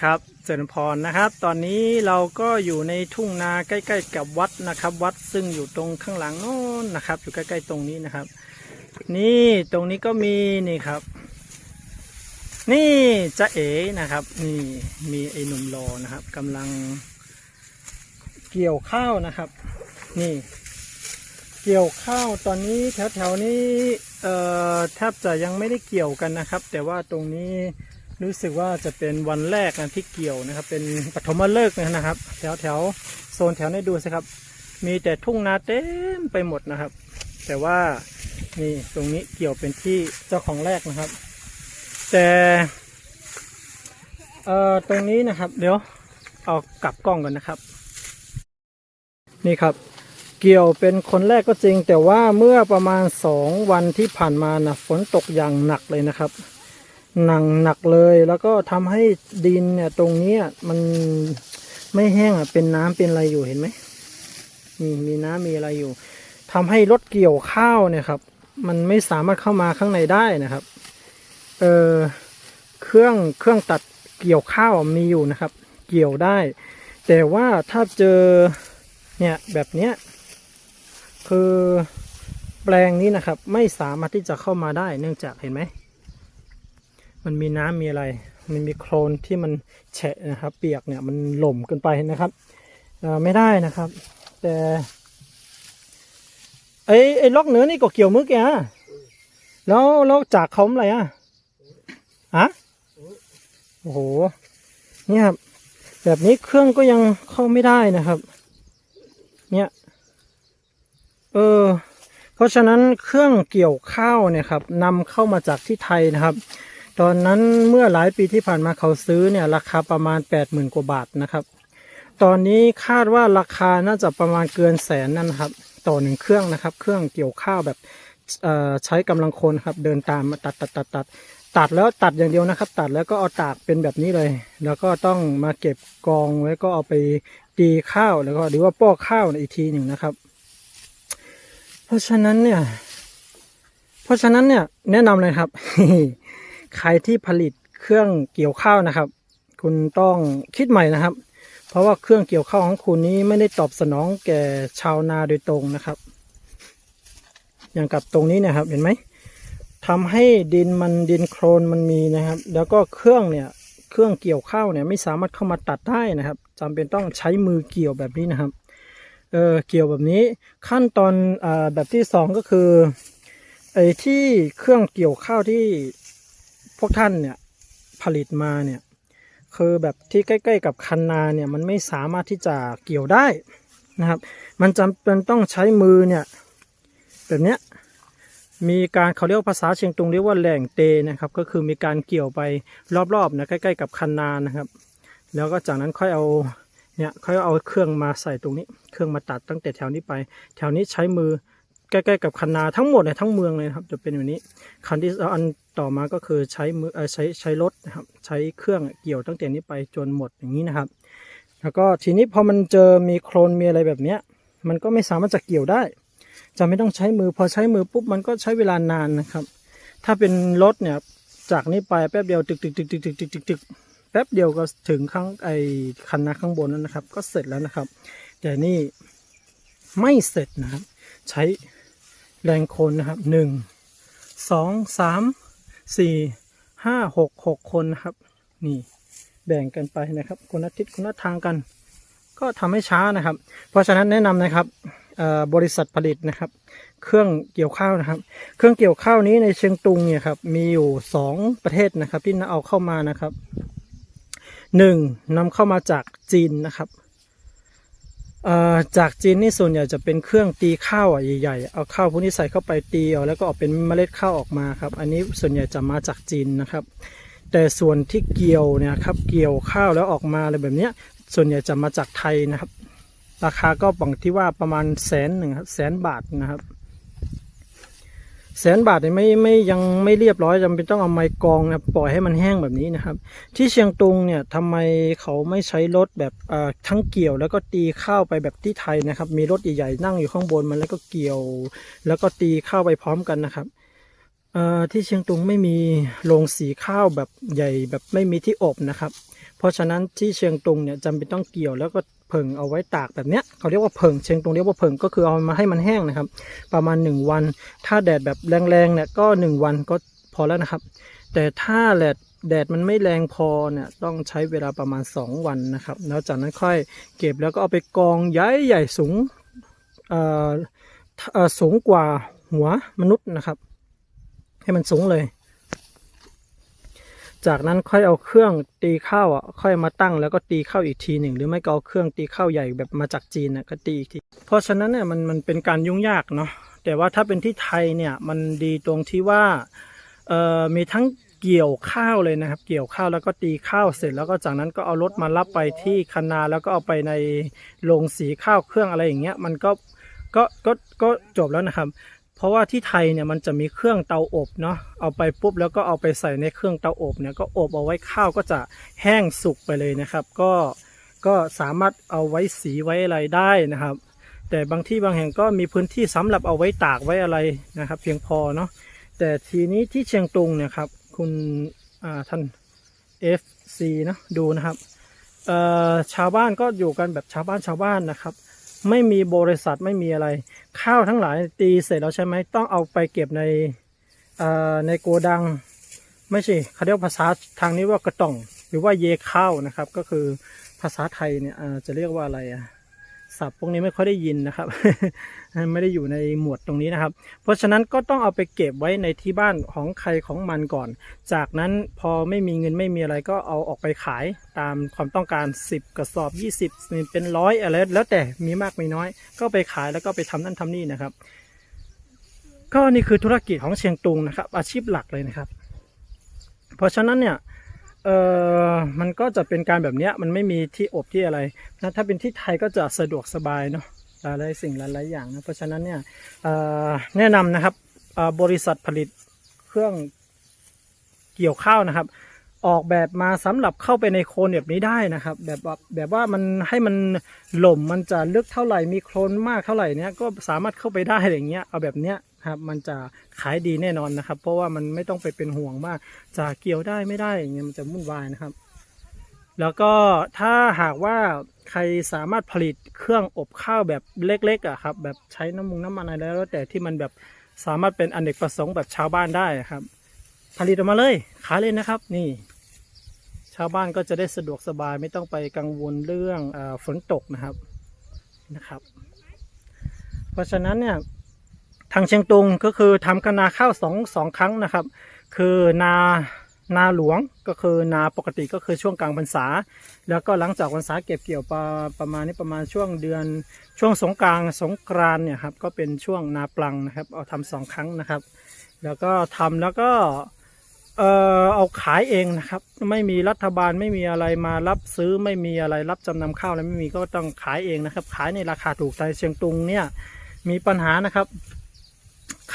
ครับเจริญพรนะครับ ตอนนี้เราก็อยู่ในทุ่งนาใกล้ๆกับวัดนะครับ วัดซึ่งอยู่ตรงข้างหลังโน้นนะครับ อยู่ใกล้ๆตรงนี้นะครับ นี่ตรงนี้ก็มีนี่ครับ นี่จะเอ๋นะครับ นี่มีไอ้หนุ่มรอนะครับกำลังเกี่ยวข้าวนะครับ นี่ เกี่ยวข้าวตอนนี้แถวๆนี้เอ่อแทบจะยังไม่ได้เกี่ยวกันนะครับ แต่ว่าตรงนี้ รู้สึกว่าจะเป็นวันแรกนะที่เกี่ยวนะครับ เป็นปฐมฤกษ์นะครับ แถวแถวโซนแถวนี้ดูสิครับ มีแต่ทุ่งนาเต็มไปหมดนะครับ แต่ว่านี่ตรงนี้เกี่ยวเป็นที่เจ้าของแรกนะครับ แต่เอ่อตรงนี้นะครับ เดี๋ยวเอากลับกล้องก่อนนะครับ นี่ครับ เกี่ยวเป็นคนแรกก็จริง แต่ว่าเมื่อประมาณสองวันที่ผ่านมานะฝนตกอย่างหนักเลยนะครับ หนังหนักเลย แล้วก็ทำให้ดินเนี่ยตรงนี้มันไม่แห้งอะเป็นน้ำเป็นอะไรอยู่เห็นไหมนี่มีน้ำมีอะไรอยู่ทำให้รถเกี่ยวข้าวเนี่ยครับ มันไม่สามารถเข้ามาข้างในได้นะครับ เออเครื่องเครื่องตัดเกี่ยวข้าวมีอยู่นะครับ เกี่ยวได้ แต่ว่าถ้าเจอเนี่ยแบบเนี้ยคือแปลงนี้นะครับ ไม่สามารถที่จะเข้ามาได้เนื่องจากเห็นไหม มันมีน้ำมีอะไร มันมีโคลนที่มันแฉะนะครับ เปียกเนี่ยมันหล่มเกินไปนะครับไม่ได้นะครับ แต่ไอ้ไอ้ล็อกเนื้อนี่ก็เกี่ยวมือแกอะแล้วแล้วจากเขาเมื่อไรอะอะโอ้โหเนี่ยครับแบบนี้เครื่องก็ยังเข้าไม่ได้นะครับ เนี่ยเออเพราะฉะนั้นเครื่องเกี่ยวข้าวเนี่ยครับนำเข้ามาจากที่ไทยนะครับ ตอนนั้นเมื่อหลายปีที่ผ่านมาเขาซื้อเนี่ยราคาประมาณ 8 0,000 กว่าบาทนะครับ ตอนนี้คาดว่าราคาน่าจะประมาณเกินแสนนั่นครับ ต่อหนึ่งเครื่องนะครับ เครื่องเกี่ยวข้าวแบบใช้กำลังคนครับเดินตามมาตัดตัดตัดตัดตัดแล้วตัดอย่างเดียวนะครับ ตัดแล้วก็เอาตากเป็นแบบนี้เลย แล้วก็ต้องมาเก็บกองไว้ก็เอาไปตีข้าวแล้วก็หรือว่าป้อข้าวอีกทีหนึ่งนะครับ เพราะฉะนั้นเนี่ย เพราะฉะนั้นเนี่ยแนะนำเลยครับ ใครที่ผลิตเครื่องเกี่ยวข้าวนะครับ คุณต้องคิดใหม่นะครับ เพราะว่าเครื่องเกี่ยวข้าวของคุณนี้ไม่ได้ตอบสนองแก่ชาวนาโดยตรงนะครับ อย่างกับตรงนี้นะครับเห็นไหมทำให้ดินมันดินโครนมันมีนะครับ แล้วก็เครื่องเนี่ยเครื่องเกี่ยวข้าวเนี่ยไม่สามารถเข้ามาตัดได้นะครับจำเป็นต้องใช้มือเกี่ยวแบบนี้นะครับเออเกี่ยวแบบนี้ขั้นตอนอ่าแบบที่สองก็คือไอ้ที่เครื่องเกี่ยวข้าวที่ พวกท่านเนี่ยผลิตมาเนี่ยคือแบบที่ใกล้ ๆ กับคันนาเนี่ยมันไม่สามารถที่จะเกี่ยวได้นะครับ มันจำเป็นต้องใช้มือเนี่ยแบบเนี้ยมีการเขาเรียกภาษาเชียงตุงเรียกว่าแหล่งเตนะครับ ก็คือมีการเกี่ยวไปรอบๆนะใกล้ๆกับคันนานะครับ แล้วก็จากนั้นค่อยเอาเนี่ยเขาเอาเครื่องมาใส่ตรงนี้ เครื่องมาตัดตั้งแต่แถวนี้ไป แถวนี้ใช้มือ ใกล้ๆกับคันนาทั้งหมดเลยทั้งเมืองเลยนะครับจะเป็นแบบนี้ คันที่อันต่อมาก็คือใช้มือใช้ใช้รถนะครับใช้เครื่องเกี่ยวตั้งแต่นี้ไปจนหมดอย่างนี้นะครับ แล้วก็ทีนี้พอมันเจอมีโครนมีอะไรแบบเนี้ยมันก็ไม่สามารถจะเกี่ยวได้ จะไม่ต้องใช้มือพอใช้มือปุ๊บมันก็ใช้เวลานานนะครับ ถ้าเป็นรถเนี่ยจากนี้ไปแป๊บเดียวตึกตึกตึกตึกตึกตึกตึกตึกแป๊บเดียวก็ถึงข้างไอคันนาข้างบนนั้นนะครับ ก็เสร็จแล้วนะครับ แต่นี่ไม่เสร็จนะครับ ใช้ แรงคนนะครับหนึ่งสองสามสี่ห้าหกหกคนนะครับ นี่แบ่งกันไปนะครับคนละทิศคนละทางกัน ก็ทำให้ช้านะครับ เพราะฉะนั้นแนะนำนะครับบริษัทผลิตนะครับ เครื่องเกี่ยวข้าวนะครับ เครื่องเกี่ยวข้าวนี้ในเชียงตุงเนี่ยครับมีอยู่สองประเทศนะครับที่เอาเข้ามานะครับหนึ่งนำเข้ามาจากจีนนะครับ จากจีนนี่ส่วนใหญ่จะเป็นเครื่องตีข้าวอะใหญ่ๆ เอาข้าวพวกนี้ใส่เข้าไปตีเอาแล้วก็ออกเป็นเมล็ดข้าวออกมาครับ อันนี้ส่วนใหญ่จะมาจากจีนนะครับ แต่ส่วนที่เกี่ยวเนี่ยครับเกี่ยวข้าวแล้วออกมาอะไรแบบนี้ส่วนใหญ่จะมาจากไทยนะครับ ราคาก็บังที่ว่าประมาณแสนหนึ่งครับแสนบาทนะครับ แสนบาทเนี่ยไม่ไม่ยังไม่เรียบร้อยจำเป็นต้องเอาไม้กองนะปล่อยให้มันแห้งแบบนี้นะครับ ที่เชียงตุงเนี่ยทำไมเขาไม่ใช้รถแบบเอ่อทั้งเกี่ยว แล้วก็ตีข้าวไปแบบที่ไทยนะครับ มีรถใหญ่ๆนั่งอยู่ข้างบนมันแล้วก็เกี่ยว แล้วก็ตีข้าวไปพร้อมกันนะครับเอ่อที่เชียงตุงไม่มีโรงสีข้าวแบบใหญ่แบบไม่มีที่อบนะครับ เพราะฉะนั้นที่เชียงตุงเนี่ยจำเป็นต้องเกี่ยวแล้วก็ เพิ่งเอาไว้ตากแบบเนี้ยเขาเรียกว่าเพิ่งเชียงตุงเรียกว่าเพิ่งก็คือเอามาให้มันแห้งนะครับ ประมาณ 1 วัน ถ้าแดดแบบแรงๆเนี่ยก็ 1 วันก็พอแล้วนะครับ แต่ถ้าแดดแดดมันไม่แรงพอเนี่ยต้องใช้เวลาประมาณ 2 วันนะครับ แล้วจากนั้นค่อยเก็บแล้วก็เอาไปกองใหญ่ใหญ่สูงเอ่อสูงกว่าหัวมนุษย์นะครับ ให้มันสูงเลย จากนั้นค่อยเอาเครื่องตีข้าวอะค่อยมาตั้งแล้วก็ตีข้าวอีกทีหนึ่ง หรือไม่ก็เอาเครื่องตีข้าวใหญ่แบบมาจากจีนน่ะก็ตีอีกทีเพราะฉะนั้นเนี่ยมันมันเป็นการยุ่งยากเนาะแต่ว่าถ้าเป็นที่ไทยเนี่ยมันดีตรงที่ว่าเอ่อมีทั้งเกี่ยวข้าวเลยนะครับ เกี่ยวข้าวแล้วก็ตีข้าวเสร็จ แล้วก็จากนั้นก็เอารถมารับไปที่คันนาแล้วก็เอาไปในโรงสีข้าวเครื่องอะไรอย่างเงี้ยมันก็ก็ก็ก็จบแล้วนะครับ เพราะว่าที่ไทยเนี่ยมันจะมีเครื่องเตาอบเนาะเอาไปปุ๊บแล้วก็เอาไปใส่ในเครื่องเตาอบเนี่ยก็อบเอาไว้ข้าวก็จะแห้งสุกไปเลยนะครับ ก็ก็สามารถเอาไว้สีไว้อะไรได้นะครับ แต่บางที่บางแห่งก็มีพื้นที่สำหรับเอาไว้ตากไว้อะไรนะครับ เพียงพอเนาะแต่ทีนี้ที่เชียงตุงเนี่ยครับคุณอ่าท่าน FC นะดูนะครับชาวบ้านก็อยู่กันแบบชาวบ้านชาวบ้านนะครับ ไม่มีบริษัทไม่มีอะไร ข้าวทั้งหลายตีเสร็จแล้วใช่ไหมต้องเอาไปเก็บในอ่อในโกดัง ไม่ใช่เขาเรียกภาษาทางนี้ว่ากระต่อง หรือว่าเยข้าวนะครับ ก็คือภาษาไทยเนี่ยจะเรียกว่าอะไรอะ ศัพท์พวกนี้ไม่ค่อยได้ยินนะครับ ไม่ได้อยู่ในหมวดตรงนี้นะครับ เพราะฉะนั้นก็ต้องเอาไปเก็บไว้ในที่บ้านของใครของมันก่อน จากนั้นพอไม่มีเงินไม่มีอะไรก็เอาออกไปขายตามความต้องการ 10 กระสอบ 20 เป็นร้อยอะไรแล้วแต่มีมากมีน้อย ก็ไปขายแล้วก็ไปทำนั่นทำนี่นะครับ ก็นี่คือธุรกิจของเชียงตุงนะครับ อาชีพหลักเลยนะครับ เพราะฉะนั้นเนี่ย เออมันก็จะเป็นการแบบเนี้ยมันไม่มีที่อบที่อะไรนะถ้าเป็นที่ไทยก็จะสะดวกสบายเนาะหลายสิ่งหลายๆอย่างนะเพราะฉะนั้นเนี่ยแนะนำนะครับบริษัทผลิตเครื่องเกี่ยวข้าวนะครับ ออกแบบมาสำหรับเข้าไปในโคลนแบบนี้ได้นะครับ แบบว่าแบบว่ามันให้มันหล่มมันจะลึกเท่าไหร่มีโคลนมากเท่าไหร่เนี้ยก็สามารถเข้าไปได้อย่างเงี้ยเอาแบบเนี้ย ครับมันจะขายดีแน่นอนนะครับ เพราะว่ามันไม่ต้องไปเป็นห่วงว่าจะเกี่ยวได้ไม่ได้อย่างเงี้ยมันจะวุ่นวายนะครับ แล้วก็ถ้าหากว่าใครสามารถผลิตเครื่องอบข้าวแบบเล็กๆอะครับแบบใช้น้ำมุงน้ำมันอะไรแล้วแต่ที่มันแบบสามารถเป็นอเนกประสงค์แบบชาวบ้านได้ครับ ผลิตออกมาเลยขายเลยนะครับ นี่ ชาวบ้านก็จะได้สะดวกสบายไม่ต้องไปกังวลเรื่องอฝนตกนะครับนะครับ เพราะฉะนั้นเนี่ยางเชียงตุงก็คือทำกันนาข้าวสองสองครั้งนะครับ คือนานาหลวงก็คือนาปกติก็คือช่วงกลางพรรษา แล้วก็หลังจากพรรษาเก็บเกี่ยวประประมาณนี้ประมาณช่วงเดือนช่วงสงกรานสงกรานเนี่ยครับก็เป็นช่วงนาปลังนะครับเอาทำสองครั้งนะครับ แล้วก็ทำแล้วก็เออเอาขายเองนะครับ ไม่มีรัฐบาลไม่มีอะไรมารับซื้อไม่มีอะไรรับจำนำข้าวอะไรไม่มีก็ต้องขายเองนะครับ ขายในราคาถูกใจเชียงตุงเนี่ยมีปัญหานะครับ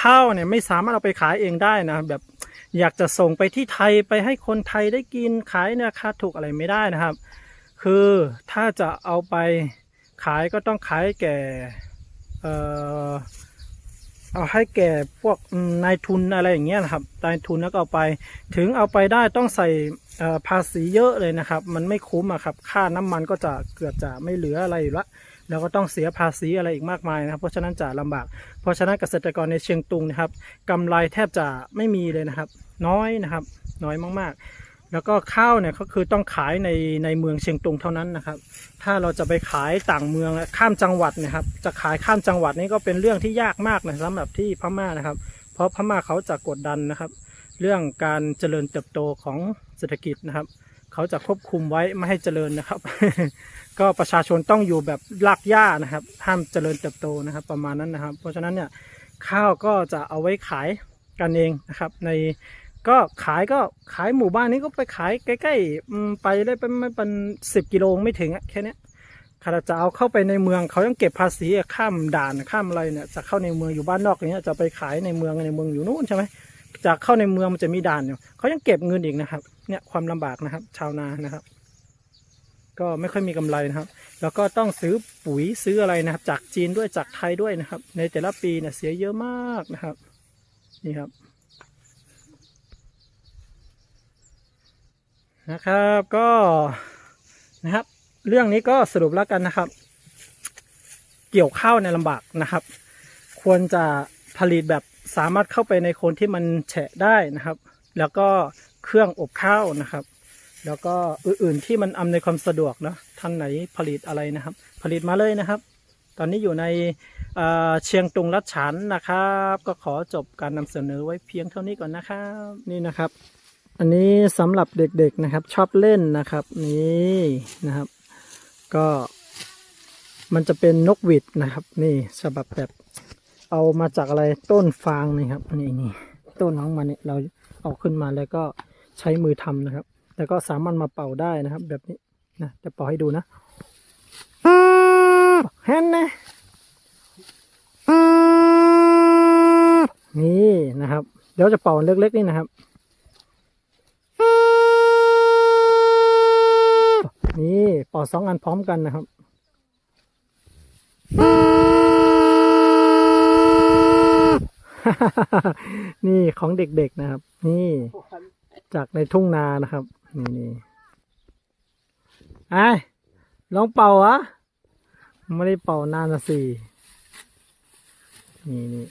ข้าวเนี่ยไม่สามารถเอาไปขายเองได้นะแบบอยากจะส่งไปที่ไทยไปให้คนไทยได้กินขายในราคาถูกอะไรไม่ได้นะครับ คือถ้าจะเอาไปขายก็ต้องขายแก่เอ่อเอาให้แก่พวกนายทุนอะไรอย่างเงี้ยนะครับนายทุนแล้วก็เอาไป ถึงเอาไปได้ต้องใส่ภาษีเยอะเลยนะครับ มันไม่คุ้มอะครับ ค่าน้ำมันก็จะเกือบจะไม่เหลืออะไรอยู่ละ แล้วก็ต้องเสียภาษีอะไรอีกมากมายนะครับ เพราะฉะนั้นจะลำบาก เพราะฉะนั้นเกษตรกรในเชียงตุงนะครับกำไรแทบจะไม่มีเลยนะครับ น้อยนะครับ น้อยมากๆ แล้วก็ข้าวเนี่ยก็คือต้องขายในในเมืองเชียงตุงเท่านั้นนะครับ ถ้าเราจะไปขายต่างเมืองข้ามจังหวัดนะครับ จะขายข้ามจังหวัดนี่ก็เป็นเรื่องที่ยากมากนะสำหรับที่พม่านะครับ เพราะพม่าเขาจะกดดันนะครับ เรื่องการเจริญเติบโตของเศรษฐกิจนะครับ เขาจะควบคุมไว้ไม่ให้เจริญนะครับ ก็ประชาชนต้องอยู่แบบรากหญ้านะครับห้ามเจริญเติบโตนะครับ ประมาณนั้นนะครับ เพราะฉะนั้นเนี่ยข้าวก็จะเอาไว้ขายกันเองนะครับ ในก็ขายก็ขายหมู่บ้านนี้ก็ไปขายใกล้ๆไปได้เป็นไม่เป็นสิบกิโลไม่ถึงแค่นี้ยถ้าจะเอาเข้าไปในเมืองเขายังเก็บภาษีข้ามด่านข้ามอะไรเนี่ยจะเข้าในเมืองอยู่บ้านนอกอย่างเงี้ยจะไปขายในเมืองในเมืองอยู่นู่นใช่ไหมจากเข้าในเมืองมันจะมีด่านอยู่เขายังเก็บเงินอีกนะครับ เนี่ยความลำบากนะครับ ชาวนานะครับ ก็ไม่ค่อยมีกำไรนะครับ แล้วก็ต้องซื้อปุ๋ยซื้ออะไรนะครับ จากจีนด้วยจากไทยด้วยนะครับ ในแต่ละปีเนี่ยเสียเยอะมากนะครับ นี่ครับนะครับก็นะครับ เรื่องนี้ก็สรุปแล้วกันนะครับ เกี่ยวข้าวในลำบากนะครับ ควรจะผลิตแบบสามารถเข้าไปในโคนที่มันแฉะได้นะครับ แล้วก็ เครื่องอบข้าวนะครับ แล้วก็อื่นๆที่มันอำนวยความสะดวกเนาะท่านไหนผลิตอะไรนะครับ ผลิตมาเลยนะครับ ตอนนี้อยู่ในเเชียงตุงรัชฉานนะครับ ก็ขอจบการนำเสนอไว้เพียงเท่านี้ก่อนนะครับนี่นะครับ อันนี้สำหรับเด็กๆนะครับ ชอบเล่นนะครับนี่นะครับ ก็มันจะเป็นนกหวีดนะครับ นี่ฉบับแบบเอามาจากอะไรต้นฟางนี่ครับนี่นี่ต้นของมันเนี่ยเรา เอาขึ้นมาแล้วก็ใช้มือทำนะครับแต่ก็สามารถมาเป่าได้นะครับ แบบนี้นะจะเป่าให้ดูนะแฮนนะนี่นะครับ เดี๋ยวจะเป่าเล็กๆนี่นะครับ นี่เป่าสองอันพร้อมกันนะครับ นี่ของเด็กๆนะครับ นี่จากในทุ่งนานะครับ นี่นี่ไอ้ลองเป่าอะไม่ได้เป่านานนะสินี่นี่